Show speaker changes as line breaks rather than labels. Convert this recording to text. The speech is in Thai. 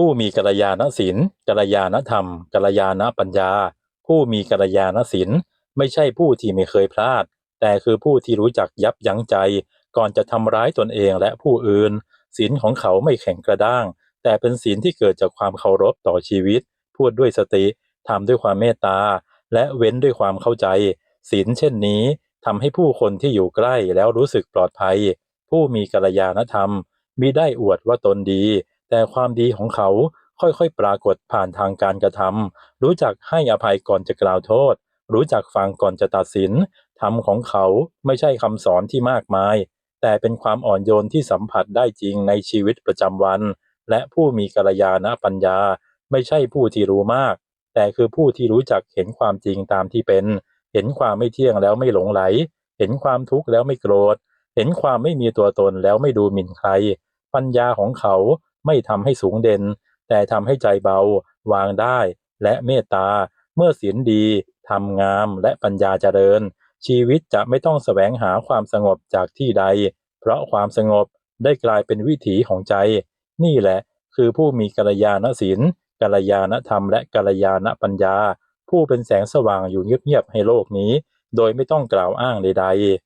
ผู้มีกัลยาณศิลกัลยาณธรรมกัลยาณปัญญา ผู้มีกัลยาณศิลไม่ใช่ผู้ที่ไม่เคยพลาด แต่คือผู้ที่รู้จักยับยั้งใจ ก่อนจะทำร้ายตนเองและผู้อื่นศีลของเขาไม่แข็งกระด้าง แต่เป็นศีลที่เกิดจากความเคารพต่อชีวิต พูดด้วยสติทำด้วยความเมตตา และเว้นด้วยความเข้าใจศีลเช่นนี้ทำให้ผู้คนที่อยู่ใกล้แล้วรู้สึกปลอดภัย ผู้มีกัลยาณธรรมมิได้อวดว่าตนดี แต่ความดีของเขาค่อยๆ ปรากฏผ่านทางการกระทำรู้จักให้อภัยก่อนจะกล่าวโทษ รู้จักฟังก่อนจะตัดสินธรรมของเขาไม่ใช่คำสอนที่มากมาย แต่เป็นความอ่อนโยนที่สัมผัสได้จริงในชีวิตประจำวัน และผู้มีกัลยาณปัญญา ไม่ใช่ผู้ที่รู้มาก แต่คือผู้ที่รู้จักเห็นความจริงตามที่เป็น เห็นความไม่เที่ยงแล้วไม่หลงไหล เห็นความทุกข์แล้วไม่โกรธ เห็นความไม่มีตัวตนแล้วไม่ดูหมิ่นใคร ปัญญาของเขา ไม่ทำให้สูงเด่น แต่ทำให้ใจเบา วางได้และเมตตา เมื่อศีลดีทำงามและปัญญาเจริญ ชีวิตจะไม่ต้องแสวงหาความสงบจากที่ใด เพราะความสงบได้กลายเป็นวิถีของใจ นี่แหละคือผู้มีกัลยาณศีลกัลยาณธรรมและกัลยาณปัญญา ผู้เป็นแสงสว่างอยู่เงียบๆให้โลกนี้ โดยไม่ต้องกล่าวอ้างใดๆ